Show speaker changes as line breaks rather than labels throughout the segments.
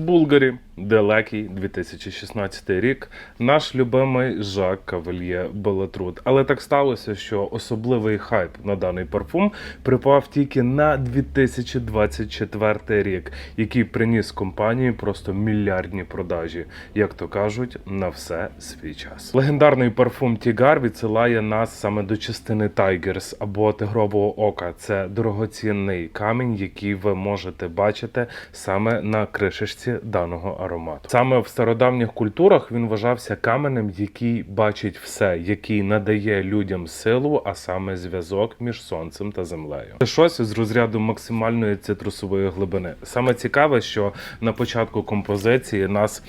Булгарі, далекий 2016 рік, наш любимий Жак Кавельє Белатрут. Але так сталося, що особливий хайп на даний парфум припав тільки на 2024 рік, який приніс компанії просто мільярдні продажі, як то кажуть, на все свій час. Легендарний парфум Тігар відсилає нас саме до частини Тайгерс або тигрового ока. Це дорогоцінний камінь, який ви можете бачити саме на кришечці даного аромату. Саме в стародавніх культурах він вважався каменем, який бачить все, який надає людям силу, а саме зв'язок між сонцем та землею. Це щось з розряду максимальної цитрусової глибини. Саме цікаве, що на початку композиції нас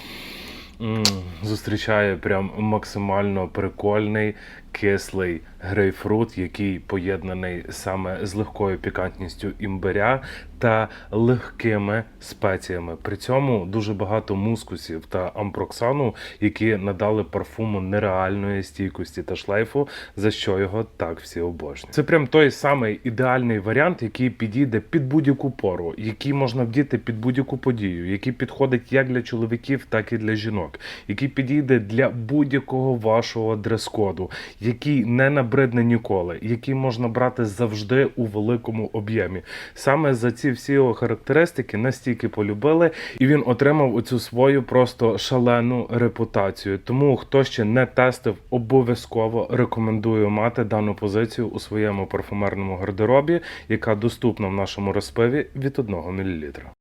зустрічає прям максимально прикольний кислий грейпфрут, який поєднаний саме з легкою пікантністю імбиря та легкими спеціями. При цьому дуже багато мускусів та ампроксану, які надали парфуму нереальної стійкості та шлейфу, за що його так всі обожнюють. Це прям той самий ідеальний варіант, який підійде під будь-яку пору, який можна вдіти під будь-яку подію, який підходить як для чоловіків, так і для жінок, який підійде для будь-якого вашого дрес-коду, який не набридне ніколи, який можна брати завжди у великому об'ємі. Саме за ці всі його характеристики настільки полюбили, і він отримав оцю свою просто шалену репутацію. Тому хто ще не тестив, обов'язково рекомендую мати дану позицію у своєму парфумерному гардеробі, яка доступна в нашому розпиві від 1 мл.